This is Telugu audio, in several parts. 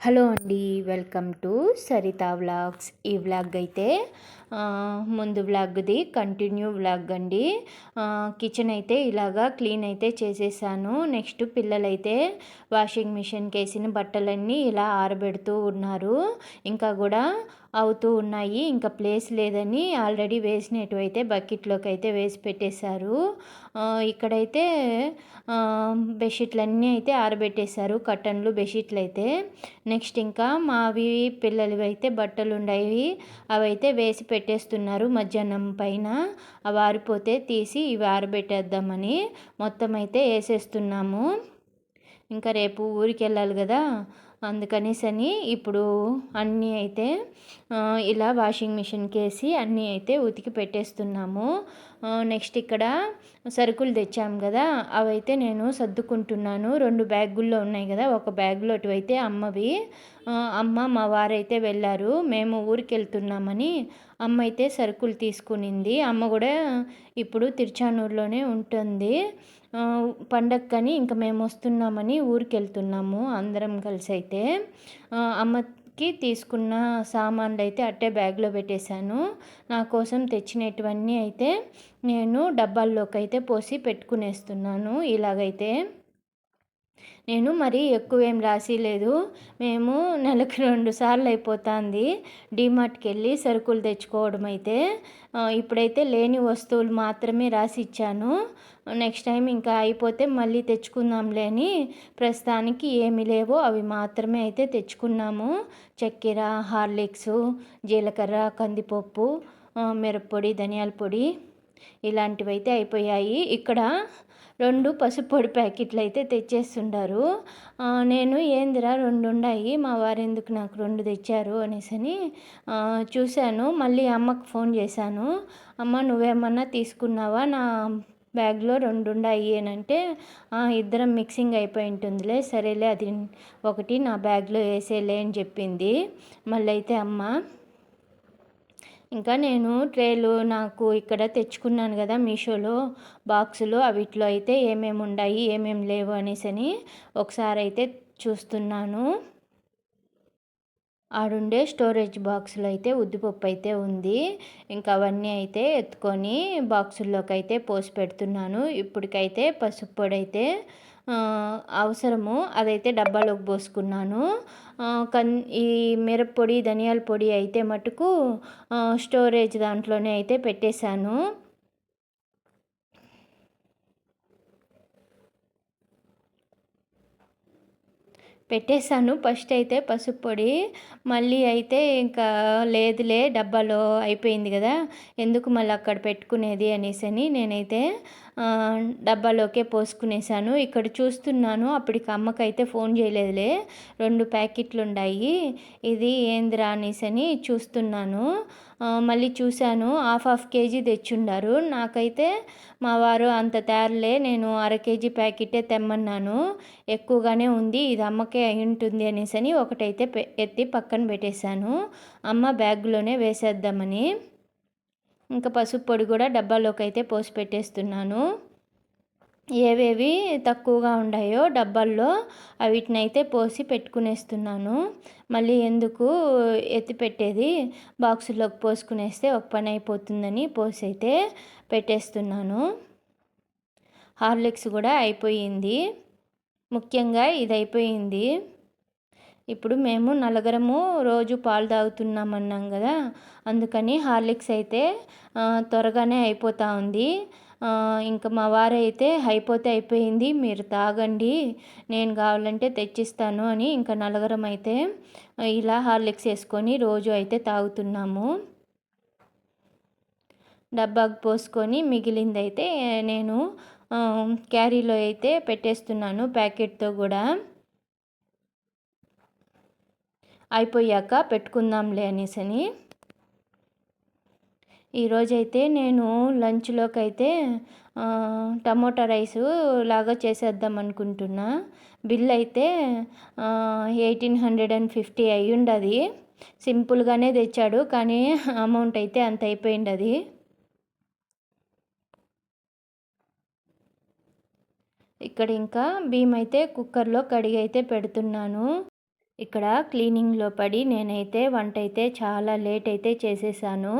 హలో అండి వెల్కమ్ టు సరిత వ్లాగ్స్. ఈ వ్లాగ్ అయితే ముందు వ్లాగ్ది కంటిన్యూ వ్లాగ్ అండి. కిచెన్ అయితే ఇలాగా క్లీన్ అయితే చేసేసాను. నెక్స్ట్ పిల్లలైతే వాషింగ్ మిషన్కి వేసిన బట్టలన్నీ ఇలా ఆరబెడుతూ ఉన్నారు. ఇంకా కూడా అవుతూ ఉన్నాయి. ఇంకా ప్లేస్ లేదని ఆల్రెడీ వేసినట్టు అయితే బకెట్లోకి అయితే వేసి పెట్టేశారు. ఇక్కడైతే బెడ్షీట్లు అన్నీ అయితే ఆరబెట్టేశారు కట్టన్లు బెడ్షీట్లు అయితే నెక్స్ట్ ఇంకా మావి పిల్లలవి అయితే బట్టలు ఉండేవి అవి అయితే వేసి పెట్టేస్తున్నారు మధ్యాహ్నం పైన. అవి ఆరిపోతే తీసి ఇవి ఆరబెట్టేద్దామని మొత్తం అయితే వేసేస్తున్నాము. ఇంకా రేపు ఊరికి వెళ్ళాలి కదా. అందుకనేసని ఇప్పుడు అన్నీ అయితే ఇలా వాషింగ్ మిషన్కి వేసి అన్నీ అయితే ఉతికి పెట్టేస్తున్నాము. నెక్స్ట్ ఇక్కడ సరుకులు తెచ్చాము కదా అవైతే నేను సర్దుకుంటున్నాను. రెండు బ్యాగుల్లో ఉన్నాయి కదా ఒక బ్యాగ్లో అటువైతే అమ్మవి. అమ్మ మా వారైతే వెళ్ళారు మేము ఊరికి వెళ్తున్నామని అమ్మ అయితే సరుకులు తీసుకునింది. అమ్మ కూడా ఇప్పుడు తిరుచానూరులోనే ఉంటుంది. పండక్కని ఇంకా మేము వస్తున్నామని ఊరికి వెళ్తున్నాము అందరం కలిసి అయితే అమ్మకి తీసుకున్న సామాన్లు అయితే అట్టే బ్యాగ్లో పెట్టేశాను. నా కోసం తెచ్చినటువన్నీ అయితే నేను డబ్బాల్లోకి అయితే పోసి పెట్టుకునేస్తున్నాను. ఇలాగైతే నేను మరీ ఎక్కువ ఏం రాసిలేదు మేము నెలకు రెండు సార్లు అయిపోతుంది డిమార్ట్కి వెళ్ళి సరుకులు తెచ్చుకోవడం అయితే. ఇప్పుడైతే లేని వస్తువులు మాత్రమే రాసి ఇచ్చాను. నెక్స్ట్ టైం ఇంకా అయిపోతే మళ్ళీ తెచ్చుకుందాం లేని ప్రస్తుతానికి ఏమి లేవో. అవి మాత్రమే అయితే తెచ్చుకున్నాము. చక్కెర హార్లిక్స్ జీలకర్ర కందిపప్పు మిరప్పొడి ధనియాల పొడి ఇలాంటివి అయితే అయిపోయాయి. ఇక్కడ రెండు పసుపు పొడి ప్యాకెట్లు అయితే తెచ్చేస్తుండారు నేను ఏందిరా రెండు ఉన్నాయి మా వారు ఎందుకు నాకు రెండు తెచ్చారు అనేసి చూశాను. మళ్ళీ అమ్మకు ఫోన్ చేశాను. అమ్మ నువ్వేమన్నా తీసుకున్నావా? నా బ్యాగ్లో రెండు ఉన్నాయి అని అంటే ఇద్దరం మిక్సింగ్ అయిపోయి ఉంటుందిలే సరేలే అది ఒకటి నా బ్యాగ్లో వేసేలే అని చెప్పింది. మళ్ళీ అయితే అమ్మ ఇంకా నేను ట్రేలు నాకు ఇక్కడ తెచ్చుకున్నాను కదా మీషోలో బాక్సులు అవిట్లో అయితే ఏమేమి ఉన్నాయి ఏమేమి లేవు అనేసి అని ఒకసారి అయితే చూస్తున్నాను. ఆడుండే స్టోరేజ్ బాక్సులు అయితే ఉద్దిపప్పు అయితే ఉంది. ఇంకా అవన్నీ అయితే ఎత్తుకొని బాక్సుల్లోకి అయితే పోసి పెడుతున్నాను. ఇప్పటికైతే పసుపు పొడి అయితే అవసరము అదైతే డబ్బాలోకి పోసుకున్నాను. కన్ ఈ మిరప్పొడి ధనియాల పొడి అయితే మటుకు స్టోరేజ్ దాంట్లోనే అయితే పెట్టేశాను. పెట్టేశాను ఫస్ట్ అయితే పసుపు పొడి. మళ్ళీ అయితే ఇంకా లేదులే డబ్బాలో అయిపోయింది కదా ఎందుకు మళ్ళీ అక్కడ పెట్టుకునేది అనేసి అని నేనైతే డబ్బాలోకే పోసుకునేసాను ఇక్కడ చూస్తున్నాను అప్పటికి అమ్మకైతే ఫోన్ చేయలేదులే. రెండు ప్యాకెట్లు ఉన్నాయి ఇది ఏందిరా అనేసి చూస్తున్నాను. మళ్ళీ చూశాను హాఫ్ హాఫ్ కేజీ తెచ్చుండారు. నాకైతే మా వారు అంత తేరలే నేను అర కేజీ ప్యాకెటే తెమ్మన్నాను. ఎక్కువగానే ఉంది ఇది అమ్మకే అయి ఉంటుంది అనేసి ఒకటైతే ఎత్తి పక్కన పెట్టేశాను. అమ్మ బ్యాగ్లోనే వేసేద్దామని. ఇంకా పసుపు పొడి కూడా డబ్బాలోకి అయితే పోసి పెట్టేస్తున్నాను. ఏవేవి తక్కువగా ఉన్నాయో డబ్బాల్లో వీటిని అయితే పోసి పెట్టుకునేస్తున్నాను. మళ్ళీ ఎందుకు ఎత్తి పెట్టేది? బాక్సులోకి పోసుకునేస్తే ఒక పని అయిపోతుందని పోసి అయితే పెట్టేస్తున్నాను. హార్లిక్స్ కూడా అయిపోయింది. ముఖ్యంగా ఇది అయిపోయింది ఇప్పుడు మేము నలుగురము రోజు పాలు తాగుతున్నాం అన్నాం కదా. అందుకని హార్లిక్స్ అయితే త్వరగానే అయిపోతూ ఉంది. ఇంకా మా వారైతే అయిపోతే అయిపోయింది. మీరు తాగండి. నేను కావాలంటే తెచ్చిస్తాను అని ఇంకా నలుగురం అయితే ఇలా హార్లిక్స్ వేసుకొని రోజు అయితే తాగుతున్నాము. డబ్బాకు పోసుకొని మిగిలింది అయితే నేను క్యారీలో అయితే పెట్టేస్తున్నాను ప్యాకెట్తో కూడా. అయిపోయాక పెట్టుకుందాంలే అనేసి అని. ఈరోజైతే నేను లంచ్లోకి అయితే టమోటా రైస్ లాగా చేసేద్దాం అనుకుంటున్నా. బిల్ అయితే ఎయిటీన్ హండ్రెడ్ అండ్ ఫిఫ్టీ అయ్యుండది సింపుల్గానే తెచ్చాడు కానీ అమౌంట్ అయితే అంత అయిపోయింది అది. ఇక్కడ ఇంకా బియ్యం అయితే కుక్కర్లో కడిగి అయితే పెడుతున్నాను. ఇక్కడ క్లీనింగ్లో పడి నేనైతే వంట అయితే చాలా లేట్ అయితే చేసేసాను.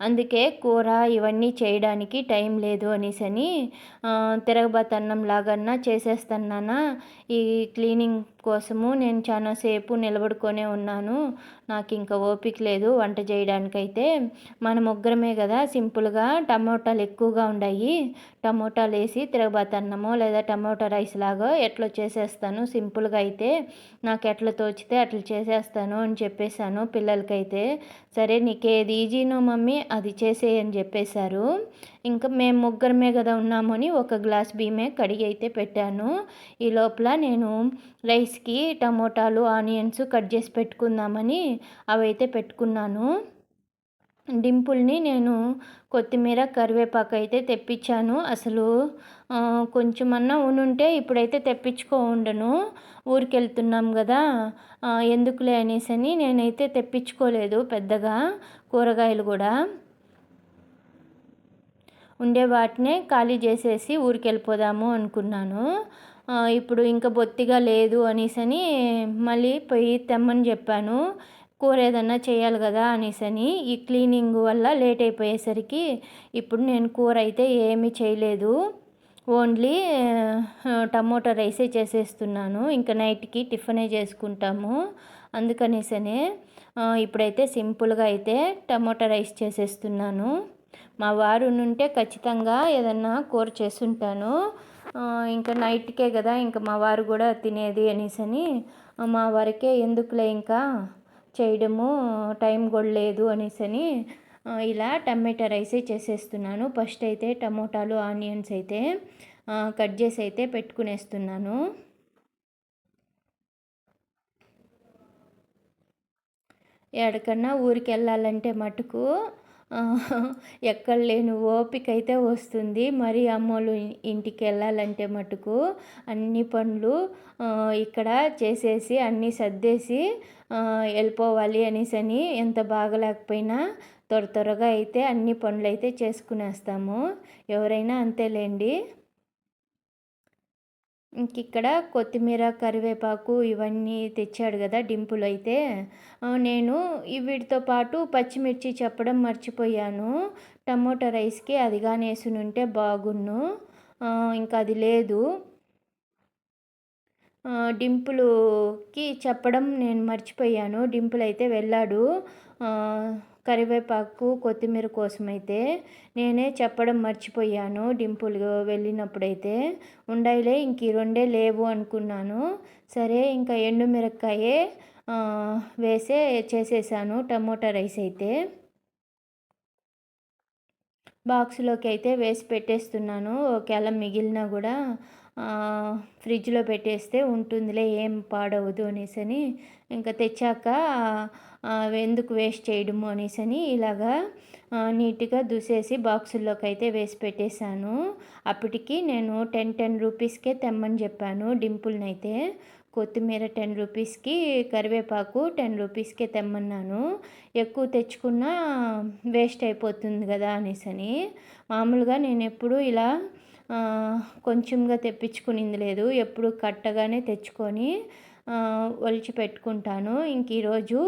అందుకే కూర ఇవన్నీ చేయడానికి టైం లేదు అనేసి అని తిరగబాతన్నం లాగన్నా చేసేస్తున్నానా. ఈ క్లీనింగ్ కోసము నేను చాలా సేపు నిలబడుకొనే ఉన్నాను. నాకు ఇంకా ఓపిక లేదు వంట చేయడానికైతే. మన ముగ్గురమే కదా సింపుల్గా టమోటాలు ఎక్కువగా ఉన్నాయి టమోటాలు వేసి తిరగబాతన్నమో లేదా టమోటా రైస్ లాగా ఎట్లా చేసేస్తాను సింపుల్గా అయితే. నాకు ఎట్లా తోచితే అట్లా చేసేస్తాను అని చెప్పేశాను పిల్లలకైతే. సరే నీకేది ఈజీనో మమ్మీ? అది చేసేయని చెప్పేశారు. ఇంకా మేము ముగ్గురమే కదా ఉన్నామని ఒక గ్లాస్ బియ్యమే కడిగి అయితే పెట్టాను. ఈ లోపల నేను రైస్కి టమోటాలు ఆనియన్స్ కట్ చేసి పెట్టుకుందామని అవైతే పెట్టుకున్నాను. డింపుల్ని నేను కొత్తిమీర కరివేపాకు అయితే తెప్పించాను. అసలు కొంచెమన్నా ఉనుంటే ఇప్పుడైతే తెప్పించుకో ఉండను. ఊరికి వెళ్తున్నాం కదా ఎందుకులే అనేసి అని నేనైతే తెప్పించుకోలేదు పెద్దగా కూరగాయలు కూడా ఉండే వాటినే ఖాళీ చేసేసి ఊరికి వెళ్ళిపోదాము అనుకున్నాను ఇప్పుడు ఇంకా బొత్తిగా లేదు అనేసని మళ్ళీ పోయి తెమ్మని చెప్పాను. కూర ఏదన్నా చేయాలి కదా అనేసని ఈ క్లీనింగ్ వల్ల లేట్ అయిపోయేసరికి ఇప్పుడు నేను కూర అయితే ఏమీ చేయలేదు. ఓన్లీ టమోటా రైసే చేసేస్తున్నాను. ఇంకా నైట్కి టిఫినే చేసుకుంటాము. అందుకనేసనే ఇప్పుడైతే సింపుల్గా అయితే టమోటా రైస్ చేసేస్తున్నాను. మా వారు ఉంటే ఖచ్చితంగా ఏదన్నా కూర చేసుంటాను ఇంకా నైట్కే కదా ఇంకా మా వారు కూడా తినేది అనేసని మా వారికే ఎందుకులే ఇంకా చేయడము టైం కూడా లేదు అనేసని ఇలా టమాటా రైస్ చేసేస్తున్నాను. ఫస్ట్ అయితే టమోటాలు ఆనియన్స్ అయితే కట్ చేసి అయితే పెట్టుకునేస్తున్నాను. ఎక్కడికన్నా ఊరికి వెళ్ళాలంటే మటుకు ఎక్కడ లేని ఓపిక అయితే వస్తుంది. మరి అమ్మోళ్ళు ఇంటికి వెళ్ళాలంటే మటుకు అన్ని పనులు ఇక్కడ చేసేసి అన్నీ సర్దేసి వెళ్ళిపోవాలి అనేసి అని ఎంత బాగలేకపోయినా త్వర త్వరగా అయితే అన్ని పనులు అయితే చేసుకునేస్తాము. ఎవరైనా అంతేలేండి. ఇంక ఇక్కడ కొత్తిమీర కరివేపాకు ఇవన్నీ తెచ్చాడు కదా డింపులు అయితే. నేను వీటితో పాటు పచ్చిమిర్చి చెప్పడం మర్చిపోయాను. టమోటా రైస్కి అది కానీ ఉంటే బాగున్ను. ఇంకా అది లేదు. డింపులుకి చెప్పడం నేను మర్చిపోయాను. డింపుల్ అయితే వెళ్ళాడు కరివేపాకు కొత్తిమీర కోసమైతే నేనే చెప్పడం మర్చిపోయాను డింపుల్ వెళ్ళినప్పుడైతే. ఉండాయిలే ఇంక ఈ రెండే లేవు అనుకున్నాను. సరే ఇంకా ఎండుమిరక్కాయే వేసే చేసేసాను టమోటా రైస్ అయితే. బాక్స్లోకి అయితే వేసి పెట్టేస్తున్నాను. ఒకవేళ మిగిలినా కూడా ఫ్రిడ్జ్లో పెట్టేస్తే ఉంటుందిలే ఏం పాడవదు అనేసి అని ఇంకా తెచ్చాక ఎందుకు వేస్ట్ చేయడము అనేసి ఇలాగా నీట్గా దూసేసి బాక్సుల్లోకి అయితే వేసి పెట్టేశాను. అప్పటికి నేను టెన్ టెన్ రూపీస్కే తెమ్మని చెప్పాను డింపుల్ని అయితే కొత్తిమీర టెన్ రూపీస్కి కరివేపాకు టెన్ రూపీస్కే తెమ్మన్నాను. ఎక్కువ తెచ్చుకున్నా వేస్ట్ అయిపోతుంది కదా అనేసి మామూలుగా నేను ఎప్పుడు ఇలా కొంచెంగా తెప్పించుకునింది లేదు. ఎప్పుడు కట్టగానే తెచ్చుకొని ఒలిచి పెట్టుకుంటాను. ఇంక ఈరోజు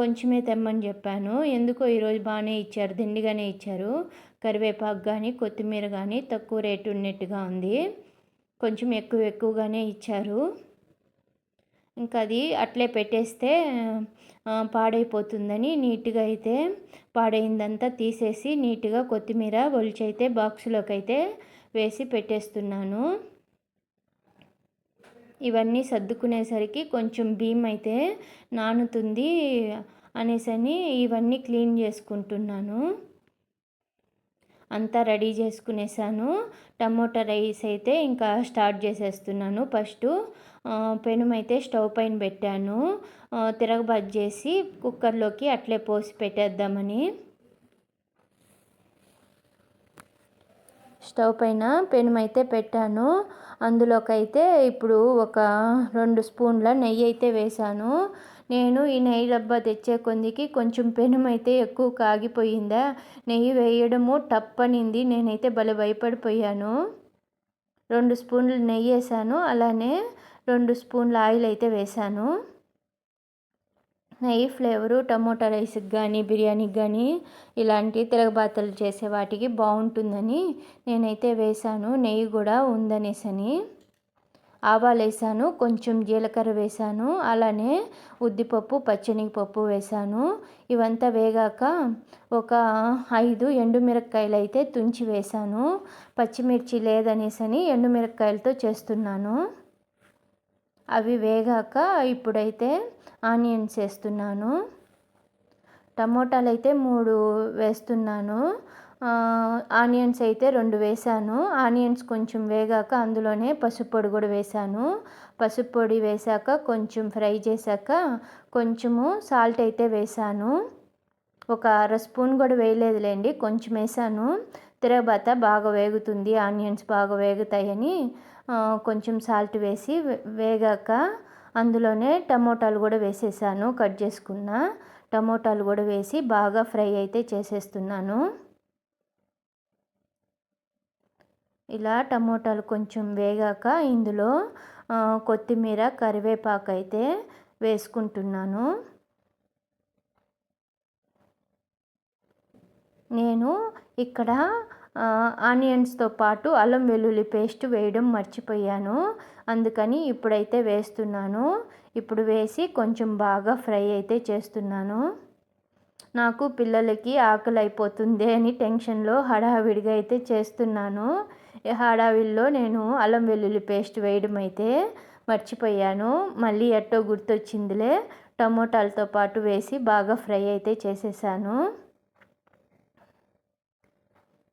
కొంచెమే తెమ్మని చెప్పాను. ఎందుకో ఈరోజు బాగానే ఇచ్చారు దిండిగానే ఇచ్చారు. కరివేపాకు కానీ కొత్తిమీర కానీ తక్కువ రేటు ఉన్నట్టుగా ఉంది. కొంచెం ఎక్కువ ఎక్కువగానే ఇచ్చారు. ఇంకా అది అట్లే పెట్టేస్తే పాడైపోతుందని నీట్గా అయితే పాడైందంతా తీసేసి నీట్గా కొత్తిమీర ఒలిచి అయితే బాక్సులోకి అయితే వేసి పెట్టేస్తున్నాను. ఇవన్నీ సర్దుకునేసరికి కొంచెం భీమ్ అయితే నానుతుంది అనేసని ఇవన్నీ క్లీన్ చేసుకుంటున్నాను. అంతా రెడీ చేసుకునేసాను. టమోటా రైస్ అయితే ఇంకా స్టార్ట్ చేసేస్తున్నాను ఫస్ట్. పెనుమైతే స్టవ్ పైన పెట్టాను. తిరగబాజు చేసి కుక్కర్లోకి అట్లే పోసి పెట్టేద్దామని. స్టవ్ పైన పెనుమైతే పెట్టాను. అందులోకైతే ఇప్పుడు ఒక రెండు స్పూన్ల నెయ్యి అయితే వేశాను. నేను ఈ నెయ్యి డబ్బా తెచ్చే కొందికి కొంచెం పెనుమైతే ఎక్కువ కాగిపోయిందా? నెయ్యి వేయడము టప్పనింది నేనైతే భలే భయపడిపోయాను. రెండు స్పూన్లు నెయ్యి వేసాను అలానే రెండు స్పూన్ల ఆయిల్ అయితే వేశాను. నెయ్యి ఫ్లేవరు టమోటా రైస్కి కానీ బిర్యానీకి కానీ ఇలాంటి తిరగబాతలు చేసే వాటికి బాగుంటుందని నేనైతే వేశాను. నెయ్యి కూడా ఉందనేసని. ఆవాలు వేసాను కొంచెం జీలకర్ర వేసాను అలానే ఉద్దిపప్పు పచ్చనిపప్పు వేసాను ఇవంతా వేగాక ఒక ఐదు ఎండుమిరపకాయలు అయితే తుంచి వేసాను పచ్చిమిర్చి లేదనేసని ఎండుమిరపకాయలతో చేస్తున్నాను. అవి వేగాక ఇప్పుడైతే ఆనియన్స్ వేస్తున్నాను. టమోటాలు అయితే మూడు వేస్తున్నాను. ఆనియన్స్ అయితే రెండు వేసాను ఆనియన్స్ కొంచెం వేగాక అందులోనే పసుపు పొడి కూడా వేసాను పసుపు పొడి వేసాక కొంచెం ఫ్రై చేశాక కొంచెము సాల్ట్ అయితే వేసాను ఒక అర స్పూన్ కూడా వేయలేదులేండి కొంచెం వేసాను తిరగబాత బాగా వేగుతుంది ఆనియన్స్ బాగా వేగుతాయని కొంచెం సాల్ట్ వేసి వేగాక అందులోనే టమోటాలు కూడా వేసేసాను కట్ చేసుకున్న. టమోటాలు కూడా వేసి బాగా ఫ్రై అయితే చేసేస్తున్నాను. ఇలా టమోటాలు కొంచెం వేగాక ఇందులో కొత్తిమీర కరివేపాకు అయితే వేసుకుంటున్నాను. నేను ఇక్కడ ఆనియన్స్తో పాటు అల్లం వెల్లుల్లి పేస్ట్ వేయడం మర్చిపోయాను. అందుకని ఇప్పుడైతే వేస్తున్నాను. ఇప్పుడు వేసి కొంచెం బాగా ఫ్రై అయితే చేస్తున్నాను. నాకు పిల్లలకి ఆకలి అయిపోతుంది అని టెన్షన్లో హడావిడిగా అయితే చేస్తున్నాను. హడావిడిలో నేను అల్లం వెల్లుల్లి పేస్ట్ వేయడం అయితే మర్చిపోయాను. మళ్ళీ ఎట్టో గుర్తొచ్చిందిలే టమోటాలతో పాటు వేసి బాగా ఫ్రై అయితే చేసేసాను.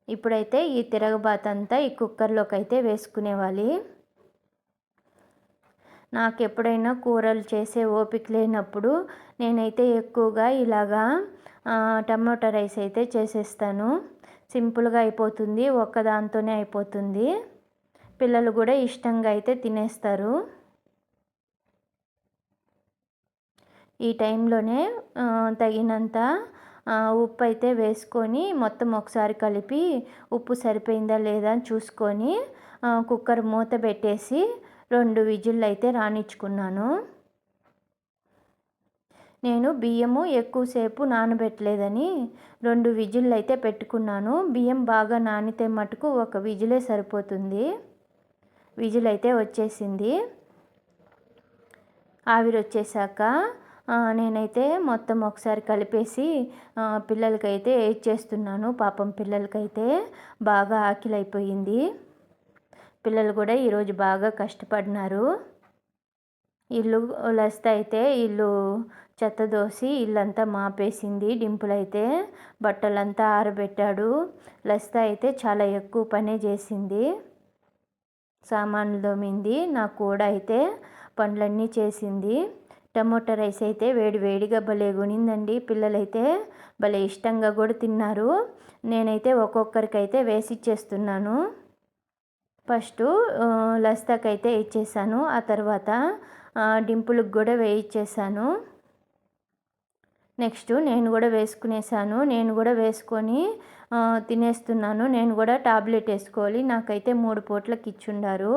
ఇప్పుడైతే ఈ తిరగబాత అంతా ఈ కుక్కర్లోకి అయితే వేసుకునేవాలి. నాకు ఎప్పుడైనా కూరలు చేసే ఓపిక లేనప్పుడు నేనైతే ఎక్కువగా ఇలాగా టమాటా రైస్ అయితే చేసేస్తాను. సింపుల్గా అయిపోతుంది ఒక్కదాంతోనే అయిపోతుంది. పిల్లలు కూడా ఇష్టంగా అయితే తినేస్తారు. ఈ టైంలోనే తగినంత ఉప్పు అయితే వేసుకొని మొత్తం ఒకసారి కలిపి ఉప్పు సరిపోయిందా లేదా అని చూసుకొని కుక్కర్ మూత పెట్టేసి రెండు విజిల్లు అయితే రాణించుకున్నాను నేను బియ్యము ఎక్కువసేపు నానబెట్టలేదని రెండు విజిల్లు అయితే పెట్టుకున్నాను. బియ్యం బాగా నానితే మటుకు ఒక విజిలే సరిపోతుంది. విజిల్ అయితే వచ్చేసింది. ఆవిరి వచ్చేసాక నేనైతే మొత్తం ఒకసారి కలిపేసి పిల్లలకైతే చేస్తున్నాను. పాపం పిల్లలకైతే బాగా ఆకలి అయిపోయింది పిల్లలు కూడా ఈరోజు బాగా కష్టపడినారు. ఇల్లు లస్త అయితే ఇల్లు చెత్త దోసి ఇల్లంతా మాపేసింది. డింపుల్ అయితే బట్టలంతా ఆరబెట్టాడు. లస్త అయితే చాలా ఎక్కువ పనే చేసింది. సామాన్లు దోమింది. నా కూడా అయితే పనులన్నీ చేసింది. టమోటా రైస్ అయితే వేడి వేడిగా భలే కొనిందండి పిల్లలైతే భలే ఇష్టంగా కూడా తిన్నారు. నేనైతే ఒక్కొక్కరికైతే వేసి ఇచ్చేస్తున్నాను. ఫస్ట్ లస్తాకైతే ఇచ్చేసాను. ఆ తర్వాత డింపులకు కూడా వేయించేసాను నెక్స్ట్ నేను కూడా వేసుకునేసాను. నేను కూడా వేసుకొని తినేస్తున్నాను. నేను కూడా టాబ్లెట్ వేసుకోవాలి. నాకైతే మూడు పూట్లకి ఇచ్చిండారు.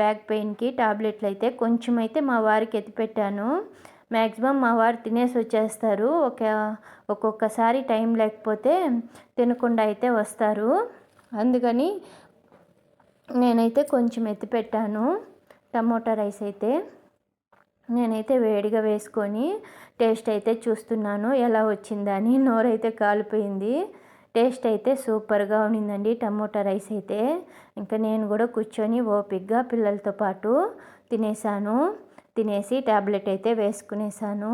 బ్యాక్ పెయిన్కి టాబ్లెట్లు అయితే కొంచెం అయితే మా వారికి ఎత్తిపెట్టాను మ్యాక్సిమం మా వారు తినేసి వచ్చేస్తారు. ఒక ఒక్కొక్కసారి టైం లేకపోతే తినకుండా అయితే వస్తారు. అందుకని నేనైతే కొంచెం ఎత్తిపెట్టాను టమోటా రైస్ అయితే నేనైతే వేడిగా వేసుకొని టేస్ట్ అయితే చూస్తున్నాను. ఎలా వచ్చిందని నోరైతే కాలిపోయింది. టేస్ట్ అయితే సూపర్గా ఉన్నిందండి టమోటా రైస్ అయితే. ఇంకా నేను కూడా కూర్చొని ఓపిక్గా పిల్లలతో పాటు తినేసాను. తినేసి ట్యాబ్లెట్ అయితే వేసుకునేసాను.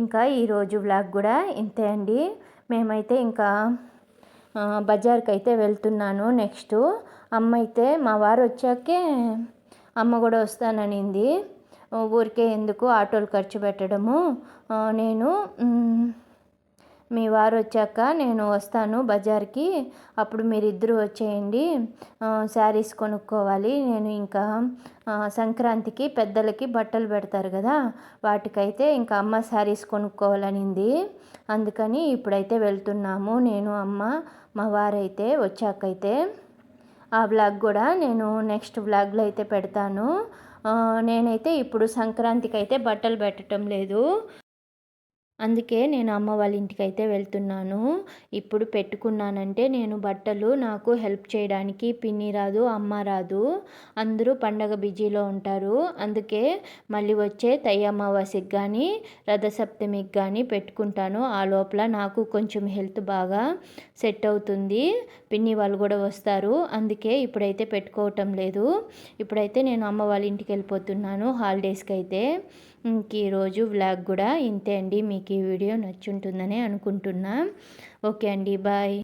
ఇంకా ఈరోజు వ్లాగ్ కూడా ఇంతే అండి. మేమైతే ఇంకా బజార్కి అయితే వెళ్తున్నాను నెక్స్ట్. అమ్మ అయితే మా వారు వచ్చాకే అమ్మ కూడా వస్తాననింది. ఊరికే ఎందుకు ఆటోలు ఖర్చు పెట్టడము? నేను మీ వారు వచ్చాక నేను వస్తాను బజార్కి. అప్పుడు మీరిద్దరూ వచ్చేయండి. శారీస్ కొనుక్కోవాలి. నేను ఇంకా సంక్రాంతికి పెద్దలకి బట్టలు పెడతారు కదా వాటికైతే ఇంకా అమ్మ శారీస్ కొనుక్కోవాలనింది. అందుకని ఇప్పుడైతే వెళ్తున్నాము. నేను అమ్మ మా వారైతే వచ్చాకైతే ఆ బ్లాగ్ కూడా నేను నెక్స్ట్ బ్లాగ్లో అయితే పెడతాను. నేనైతే ఇప్పుడు సంక్రాంతికి అయితే బట్టలు పెట్టడం లేదు. అందుకే నేను అమ్మ వాళ్ళ ఇంటికి అయితే వెళ్తున్నాను. ఇప్పుడు పెట్టుకున్నానంటే నేను బట్టలు నాకు హెల్ప్ చేయడానికి పిన్ని రాదు అమ్మ రాదు. అందరూ పండగ బిజీలో ఉంటారు. అందుకే మళ్ళీ వచ్చే తయ్య అమావాస్యకి కానీ రథసప్తమికి కానీ పెట్టుకుంటాను. ఆ లోపల నాకు కొంచెం హెల్త్ బాగా సెట్ అవుతుంది. పిన్ని వాళ్ళు కూడా వస్తారు. అందుకే ఇప్పుడైతే పెట్టుకోవటం లేదు. ఇప్పుడైతే నేను అమ్మ వాళ్ళ ఇంటికి వెళ్ళిపోతున్నాను హాలిడేస్కి అయితే. ఇంక ఈరోజు వ్లాగ్ కూడా ఇంతే అండి. మీకు ఈ వీడియో నచ్చుంటుందని అనుకుంటున్నా. ఓకే అండి బాయ్.